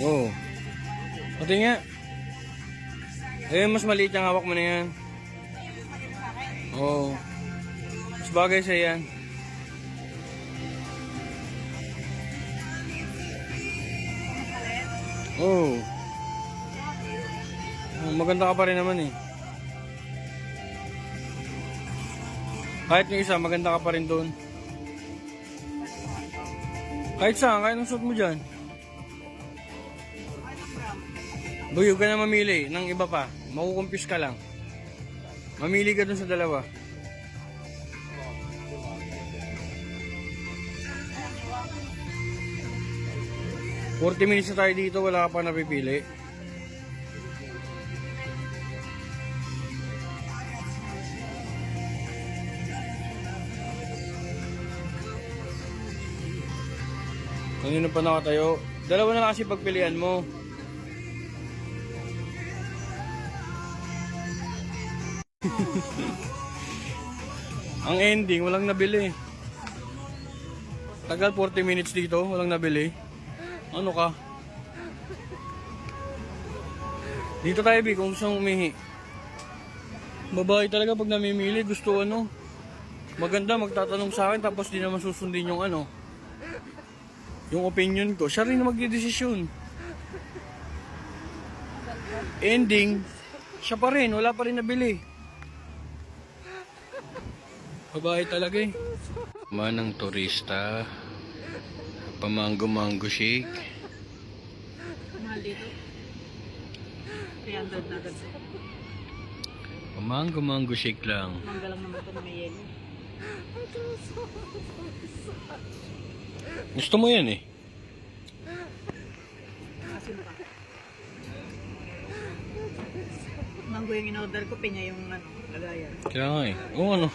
Oo. Pati nga. Eh, mas maliit yung hawak mo na yan. Oo. Mas bagay sa yan. Oo. Oh, maganda ka pa rin naman eh. Kahit yung isa, maganda ka pa rin doon. Kahit saan, kahit ang suot mo dyan. Buyog ka na mamili ng iba pa. Makukumpis ka lang. Mamili ka dun sa dalawa. Forty minutes na tayo dito, wala ka pa napipili. Kanina pa nakatayo. Dalawa na lang kasi pagpilian mo. Ang ending, walang nabili. Tagal 40 minutes dito, walang nabili. Ano ka? Dito tayo, Bi, kung gusto umihi. Babae talaga pag namimili, gusto ano. Maganda, magtatanong sa akin, tapos di naman susundin yung ano. Yung opinion ko. Siya rin na magdidesisyon. Ending, siya pa rin, wala pa rin nabili. Babae talaga eh. Manang turista. Pamango-mango shake. Mahal dito. 300 na agad. Pamango-mango shake lang. Mangga lang naman ito na may yelo. Gusto mo yan eh. Kasi mukha. Mango yung in-order ko, pinya yung ano, lagayan. Kaya nga eh. Oo ano.